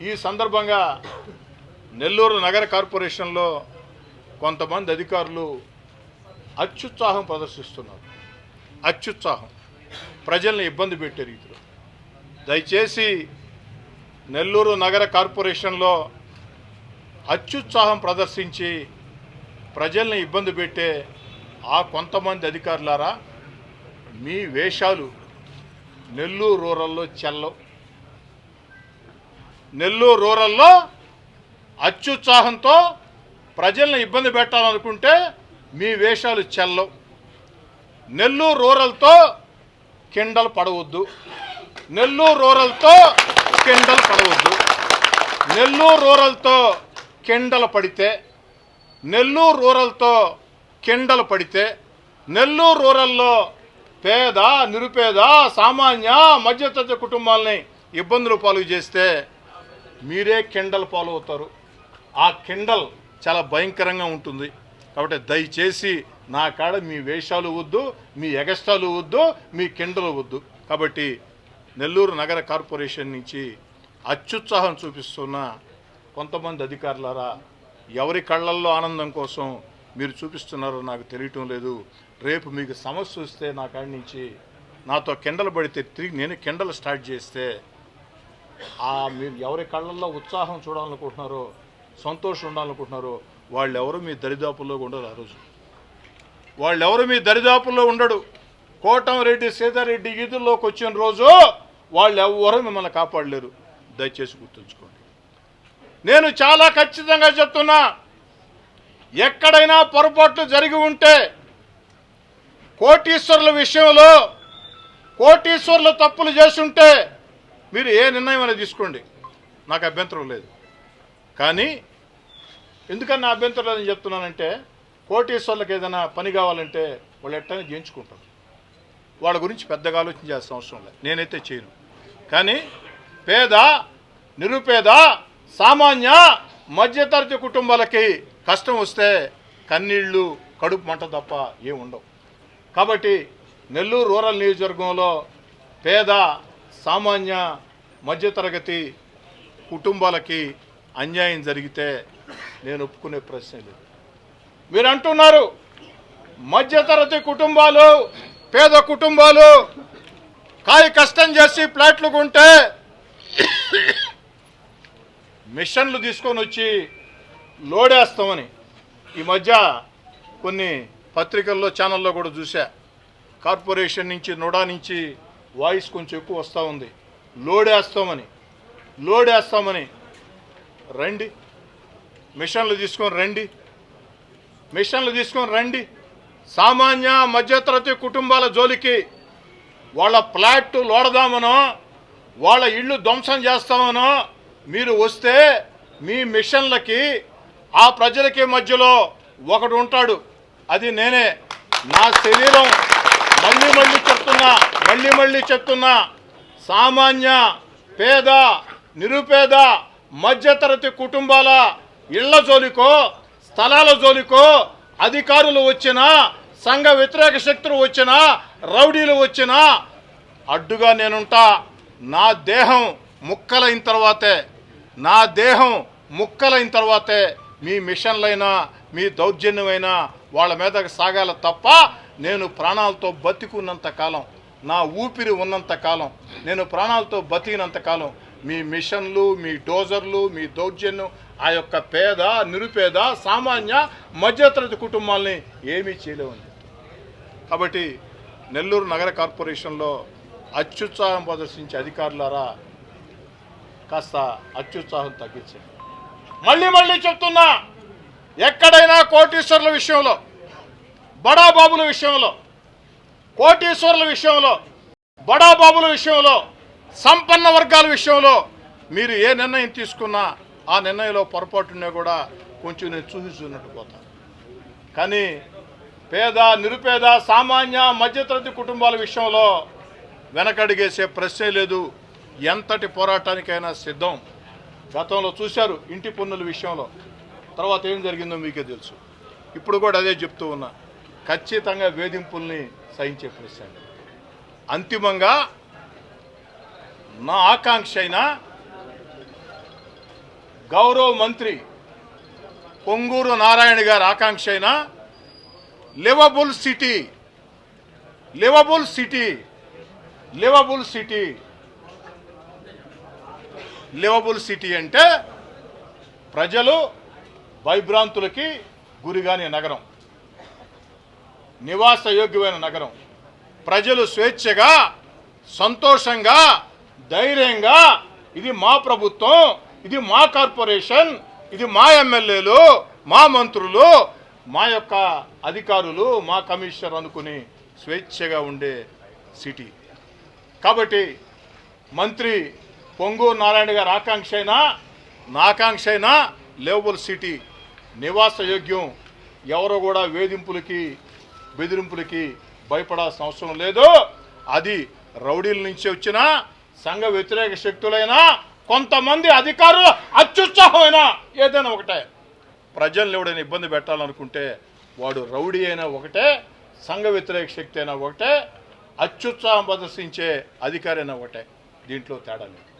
ఈ సందర్భంగా నెల్లూరు నగర కార్పొరేషన్లో కొంతమంది అధికారులు అత్యుత్సాహం ప్రదర్శిస్తున్నారు. అత్యుత్సాహం. ప్రజల్ని ఇబ్బంది పెట్టే రీతిలో. దయచేసి నెల్లూరు నగర కార్పొరేషన్లో అత్యుత్సాహం ప్రదర్శించి ప్రజల్ని ఇబ్బంది పెట్టే ఆ కొంతమంది అధికారులారా మీ వేషాలు నెల్లూరు రూరల్లో చెల్లవు నెల్లూరు రూరల్లో అత్యుత్సాహంతో ప్రజల్ని ఇబ్బంది పెట్టాలనుకుంటే మీ వేషాలు చెల్లవు. నెల్లూరు రూరల్తో కిండలు పడవద్దు. నెల్లూరు రూరల్తో కిండలు పడవద్దు. నెల్లూరు రూరల్తో కిండలు పడితే నెల్లూరు రూరల్తో కిండలు పడితే నెల్లూరు రూరల్లో పేద నిరుపేద సామాన్య మధ్యతరగతి కుటుంబాలని ఇబ్బందులు పాలు చేస్తే మీరే కిండల్ ఫాలో అవుతారు. ఆ కిండల్ చాలా భయంకరంగా ఉంటుంది. కాబట్టి దయచేసి నా కాడ మీ వేషాలు వద్దు మీ ఎగస్టాలు వద్దు మీ కిండలు వద్దు. కాబట్టి నెల్లూరు నగర కార్పొరేషన్ నుంచి అత్యుత్సాహం చూపిస్తున్న కొంతమంది అధికారులారా ఎవరి కళ్ళల్లో ఆనందం కోసం మీరు చూపిస్తున్నారో నాకు తెలియటం లేదు. రేపు మీకు సమస్య వస్తే నా కాడి నుంచి నాతో కిండలు పడితే తిరిగి నేను కిండలు స్టార్ట్ చేస్తే ఆ మీరు ఎవరి కళ్ళల్లో ఉత్సాహం చూడాలనుకుంటున్నారో సంతోషం ఉండాలనుకుంటున్నారో వాళ్ళెవరు మీ దరిదాపుల్లో ఉండరు ఆ రోజు. వాళ్ళెవరు మీ దరిదాపుల్లో ఉండడు. కోటంరెడ్డి సీతారెడ్డి ఈదుల్లోకి వచ్చిన రోజు వాళ్ళు ఎవ్వరూ మిమ్మల్ని కాపాడలేరు. దయచేసి గుర్తుంచుకోండి. నేను చాలా ఖచ్చితంగా చెప్తున్నా ఎక్కడైనా పొరపాట్లు జరిగి ఉంటే కోటీశ్వరుల విషయంలో కోటీశ్వరులు తప్పులు చేసుంటే మీరు ఏ నిర్ణయం అనేది తీసుకోండి. నాకు అభ్యంతరం లేదు. కానీ ఎందుకన్నా అభ్యంతరం లేదని చెప్తున్నానంటే కోటేశ్వర్లకు ఏదైనా పని కావాలంటే వాళ్ళు ఎట్టని చేయించుకుంటారు. వాళ్ళ గురించి పెద్దగా ఆలోచించాల్సిన అవసరం లేదు. నేనైతే చేయను. కానీ పేద నిరుపేద సామాన్య మధ్యతరగతి కుటుంబాలకి కష్టం వస్తే కన్నీళ్ళు కడుపు మంట తప్ప ఏం ఉండవు. కాబట్టి నెల్లూరు రూరల్ నియోజకవర్గంలో పేద సామాన్య మధ్యతరగతి కుటుంబాలకి అన్యాయం జరిగితే నేను ఒప్పుకునే ప్రశ్న లేదు. మీరు అంటున్నారు మధ్యతరగతి కుటుంబాలు పేద కుటుంబాలు కాయ కష్టం చేసి ప్లాట్లు కొంటే మిషన్లు తీసుకొని వచ్చి లోడేస్తామని ఈ మధ్య కొన్ని పత్రికల్లో ఛానల్లో కూడా చూసా కార్పొరేషన్ నుంచి నోడా నుంచి వాయిస్ కొంచెం ఎక్కువ వస్తూ ఉంది. లోడ్ వేస్తామని. లోడ్ వేస్తామని. రండి. మిషన్లు తీసుకొని రండి. మిషన్లు తీసుకొని రండి. సామాన్య మధ్యతరగతి కుటుంబాల జోలికి వాళ్ళ ఫ్లాట్ లోడదామనో వాళ్ళ ఇళ్ళు ధ్వంసం చేస్తామనో మీరు వస్తే మీ మిషన్లకి ఆ ప్రజలకి మధ్యలో ఒకడు ఉంటాడు. అది నేనే. నా శరీరం. మళ్ళీ మళ్ళీ చెప్తున్నా మళ్ళీ మళ్ళీ చెప్తున్నా సామాన్య పేద నిరుపేద మధ్యతరగతి కుటుంబాల ఇళ్ళ జోలికో స్థలాల జోలికో అధికారులు వచ్చినా సంఘ వ్యతిరేక శక్తులు వచ్చినా రౌడీలు వచ్చినా అడ్డుగా నేనుంటా. నా దేహం ముక్కలైన తర్వాతే నా దేహం ముక్కలైన తర్వాతే మీ మిషన్లైనా మీ దౌర్జన్యమైనా వాళ్ళ మీదకి సాగాల తప్ప నేను ప్రాణాలతో బతికున్నంత కాలం నా ఊపిరి ఉన్నంత కాలం నేను ప్రాణాలతో బతికినంత కాలం మీ మిషన్లు మీ డోజర్లు మీ దౌర్జన్యం ఆ యొక్క పేద నిరుపేద సామాన్య మధ్యతరగతి కుటుంబాల్ని ఏమీ చేయలేవండి కాబట్టి నెల్లూరు నగర కార్పొరేషన్లో అత్యుత్సాహం ప్రదర్శించే అధికారులారా కాస్త అత్యుత్సాహం తగ్గించండి. మళ్ళీ మళ్ళీ చెప్తున్నా ఎక్కడైనా కోటీశ్వర్ల విషయంలో బడాబాబుల విషయంలో కోటీశ్వరుల విషయంలో బడాబాబుల విషయంలో సంపన్న వర్గాల విషయంలో మీరు ఏ నిర్ణయం తీసుకున్నా ఆ నిర్ణయంలో పొరపాటునే కూడా కొంచెం నేను చూసిస్తున్నట్టు పోతాను కానీ పేద నిరుపేద సామాన్య మధ్యతరగతి కుటుంబాల విషయంలో వెనకడిగేసే ప్రశ్నే లేదు. ఎంతటి పోరాటానికైనా సిద్ధం. గతంలో చూశారు ఇంటి పన్నుల విషయంలో. తర్వాత ఏం జరిగిందో మీకే తెలుసు. ఇప్పుడు కూడా అదే చెప్తూ ఉన్నా. ఖచ్చితంగా వేధింపుల్ని సహించే ప్రశ్న. అంతిమంగా నా ఆకాంక్ష అయిన గౌరవ మంత్రి పొంగూరు నారాయణ గారి ఆకాంక్ష అయిన livable city livable city livable city livable city అంటే ప్రజలు భయభ్రాంతులకి గురిగాని నగరం. నివాస యోగ్యమైన నగరం. ప్రజలు స్వేచ్ఛగా సంతోషంగా ధైర్యంగా ఇది మా ప్రభుత్వం ఇది మా కార్పొరేషన్ ఇది మా ఎమ్మెల్యేలు మా మంత్రులు మా యొక్క అధికారులు మా కమిషనర్ అనుకుని స్వేచ్ఛగా ఉండే సిటీ. కాబట్టి మంత్రి పొంగు నారాయణ గారి ఆకాంక్ష అయినా నాకాంక్ష అయినా లేవబుల్ సిటీ నివాస యోగ్యం ఎవరు కూడా వేధింపులకి బెదిరింపులకి భయపడాల్సిన అవసరం లేదు. అది రౌడీల నుంచి వచ్చిన సంఘ వ్యతిరేక శక్తులైనా కొంతమంది అధికారులు అత్యుత్సాహమైన ఏదైనా ఒకటే. ప్రజల్ని ఎవడైనా ఇబ్బంది పెట్టాలనుకుంటే వాడు రౌడీ అయినా ఒకటే సంఘ వ్యతిరేక శక్తి అయినా ఒకటే అత్యుత్సాహం ప్రదర్శించే అధికారైనా ఒకటే. దీంట్లో తేడా లేదు.